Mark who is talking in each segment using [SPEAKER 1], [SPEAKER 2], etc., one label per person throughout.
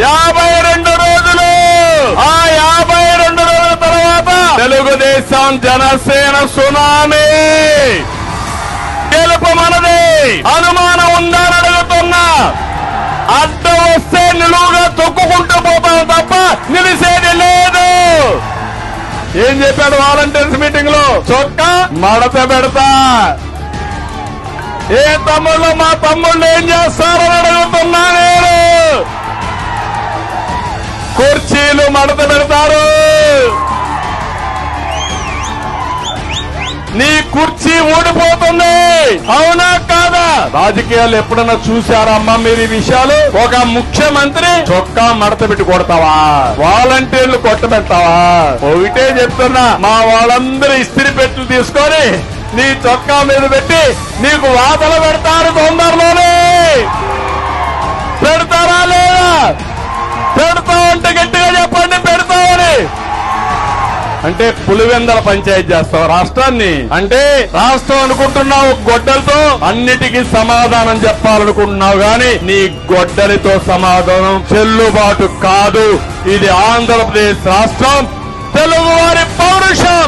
[SPEAKER 1] యాభై రెండు రోజులు. ఆ యాభై రెండు రోజుల తర్వాత తెలుగుదేశం జనసేన సునామీ. గెలుపు మనది. అనుమానం ఉందని అడుగుతున్నా అడ్డు వస్తే నిలువుగా తొక్కుకుంటూ పోతాం తప్ప నిలిసేది లేదు. ఏం చెప్పాడు వాలంటీర్స్ మీటింగ్లో? చొక్క మడత పెడతా. ఏ తమ్ముళ్ళు మా తమ్ముళ్ళు ఏం చేస్తారని అడుగుతున్నా నేను. నీ కుర్చీ ఊడిపోతుంది. అవునా కాదా? రాజకీయాలు ఎప్పుడన్నా చూసారా అమ్మా మీరు ఈ విషయాలు? ఒక ముఖ్యమంత్రి చొక్కా మడత పెట్టి కొడతావా? వాలంటీర్లు కొట్టబెడతావా? ఒకటే చెప్తున్నా మా వాళ్ళందరూ ఇస్త్రీ పెట్టెలు తీసుకొని నీ చొక్కా మీద పెట్టి నీకు వాతలు పెడతారు తొందరలోనే అంటే పులివెందల పంచాయతీ చేస్తావు రాష్ట్రాన్ని? అంటే రాష్ట్రం అనుకుంటున్నావు గొడ్డలతో అన్నిటికీ సమాధానం చెప్పాలనుకుంటున్నావు గాని నీ గొడ్డలితో సమాధానం చెల్లుబాటు కాదు. ఇది ఆంధ్రప్రదేశ్ రాష్ట్రం. తెలుగువారి పౌరుషం!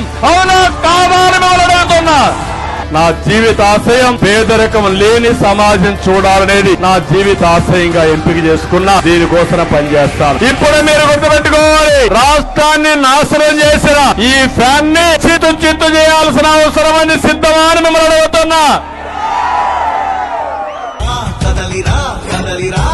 [SPEAKER 1] నా జీవిత ఆశయం పేదరికం లేని సమాజం చూడాలనేది నా జీవిత ఆశయంగా ఎంపిక చేసుకున్నా దీనికోసం పనిచేస్తాను. ఇప్పుడు మీరు గుర్తుపెట్టుకోవాలి. రాష్ట్రాన్ని నాశనం చేసిన ఈ ఫ్యాన్ని చిత్తు చిత్తు చేయాల్సిన అవసరం అని సిద్ధమా అని మిమ్మల్ని అడుగుతున్నా.
[SPEAKER 2] కదలిరా.